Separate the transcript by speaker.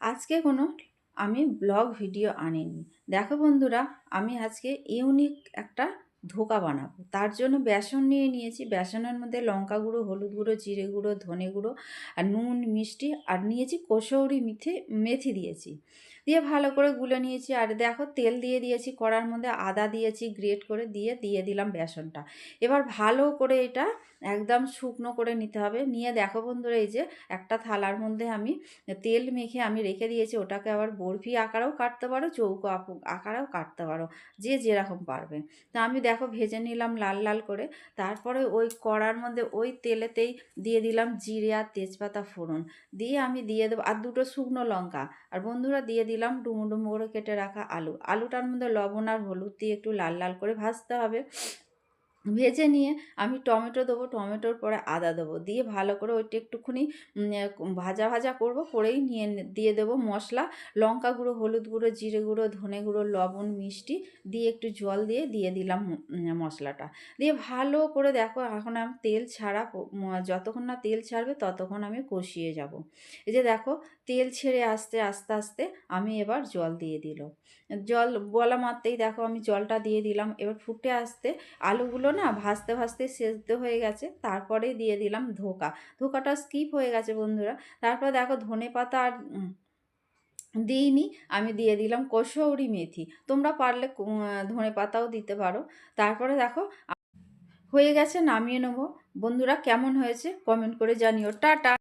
Speaker 1: আজকে কোনো, আমি ব্লগ ভিডিও আনিনি। দেখো বন্ধুরা, আমি আজকে ইউনিক একটা ধোকা বানাবো। তার জন্য বেসন নিয়ে নিয়েছি। বেসনের মধ্যে লঙ্কা গুঁড়ো, হলুদ গুঁড়ো, জিরে গুঁড়ো, ধনে গুঁড়ো, আর নুন, মিষ্টি, আর নিয়েছি কসৌরি মিথে মেথি দিয়েছি। দিয়ে ভালো করে গুলে নিয়েছি। আর দেখো তেল দিয়ে দিয়েছি, কড়ার মধ্যে আদা দিয়েছি গ্রেট করে দিয়ে দিয়ে দিলাম বেসনটা। এবার ভালো করে এটা একদম শুকনো করে নিতে হবে। নিয়ে দেখো বন্ধুরা, এই যে একটা থালার মধ্যে আমি তেল মেখে আমি রেখে দিয়েছি। ওটাকে আবার বরফি আকারেও কাটতে পারো, চৌকো আকারেও কাটতে পারো, যে যেরকম পারবে। তা আমি দেখো ভেজে নিলাম লাল লাল করে। তারপরে ওই কড়ার মধ্যে ওই তেলেতেই দিয়ে দিলাম জিরে আর তেজপাতা ফোড়ন। দিয়ে আমি দিয়ে দেবো, আর দুটো শুকনো লঙ্কা। আর বন্ধুরা, দিয়ে দিলাম, ডুমো ডুমো করে কেটে রাখা আলু। আলুটার মধ্যে লবণ আর হলুদ দিয়ে একটু লাল লাল করে ভাজতে হবে। ভেজে নিয়ে আমি টমেটো দেবো, টমেটোর পরে আদা দেবো। দিয়ে ভালো করে ওইটা একটুখানি ভাজা ভাজা করব, করেই নিয়ে দিয়ে দেবো মশলা, লঙ্কা গুঁড়ো, হলুদ গুঁড়ো, জিরে গুঁড়ো, ধনে গুঁড়ো, লবণ, মিষ্টি, দিয়ে একটু জল দিয়ে দিয়ে দিলাম মশলাটা। দিয়ে ভালো করে দেখো এখন আমি, তেল ছাড়া যতক্ষণ না তেল ছাড়বে ততক্ষণ আমি কষিয়ে যাব। এই যে দেখো তেল ছেড়ে আসতে, আস্তে আস্তে আমি এবার জল দিয়ে দিল। জল বলা মাত্রেই দেখো আমি জলটা দিয়ে দিলাম। এবার ফুটে আসতে আলুগুলো না, ভাজতে ভাজতে সেদ্ধ হয়ে গেছে। তারপরে দিয়ে দিলাম ধোকা। ধোকাটা স্কিপ হয়ে গেছে বন্ধুরা। তারপর দেখো ধনে পাতা আর দিইনি। আমি দিয়ে দিলাম কসৌরি মেথি। তোমরা পারলে ধনে পাতাও দিতে পারো। তারপরে দেখো হয়ে গেছে নামিয়ে নেব। বন্ধুরা কেমন হয়েছে? কমেন্ট করে জানিও। টাটা!